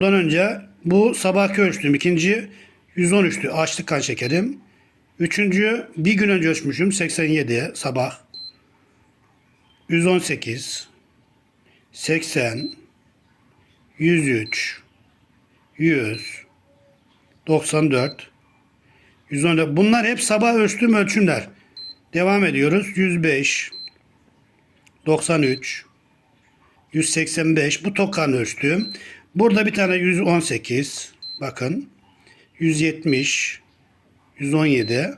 Bundan önce bu sabahki ölçtüğüm ikinci 113'tü açlık kan şekerim. Üçüncü bir gün önce ölçmüşüm 87'ye sabah. 118 80 103 100 94 114 bunlar hep sabah ölçtüğüm ölçümler. Devam ediyoruz. 105 93 185 bu tokan ölçtüğüm. Burada bir tane 118 bakın 170 117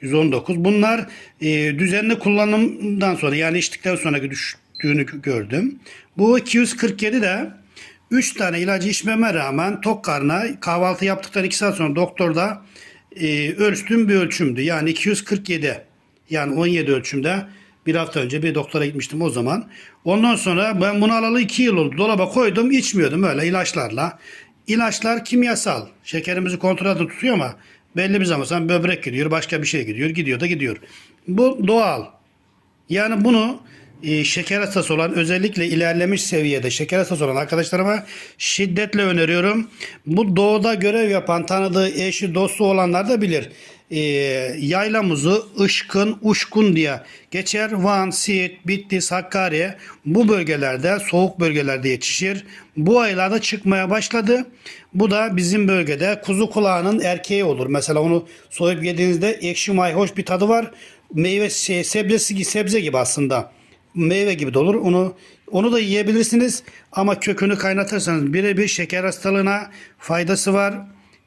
119 bunlar e, düzenli kullanımdan sonra yani içtikten sonraki düştüğünü gördüm. Bu 247 de 3 tane ilacı içmeme rağmen tok karnına kahvaltı yaptıktan 2 saat sonra doktorda e, ölçtüğüm bir ölçümdü. Yani 247 yani 17 ölçümde bir hafta önce bir doktora gitmiştim o zaman. Ondan sonra ben bunu alalı 2 yıl oldu. Dolaba koydum içmiyordum öyle ilaçlarla. İlaçlar kimyasal. Şekerimizi kontrol altında tutuyor ama belli bir zaman sonra böbrek gidiyor, başka bir şey gidiyor, gidiyor da gidiyor. Bu doğal. Yani bunu e, şeker hastası olan özellikle ilerlemiş seviyede şeker hastası olan arkadaşlarıma şiddetle öneriyorum. Bu doğuda görev yapan tanıdığı eşi dostu olanlar da bilir. E, yayla muzu ışkın uşkun diye geçer. Van, Siirt, Bitlis, Hakkari bu bölgelerde soğuk bölgelerde yetişir. Bu aylarda çıkmaya başladı. Bu da bizim bölgede kuzu kulağının erkeği olur. Mesela onu soyup yediğinizde ekşi mayhoş bir tadı var. Meyve şey, sebzesi sebze gibi aslında meyve gibi de olur. Onu onu da yiyebilirsiniz ama kökünü kaynatırsanız birebir şeker hastalığına faydası var.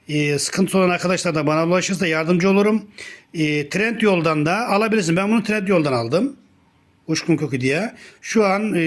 Ee, sıkıntı olan arkadaşlar da bana ulaşırsa yardımcı olurum. Ee, trend yoldan da alabilirsin. Ben bunu trend yoldan aldım. Uçkun koku diye. Şu an e,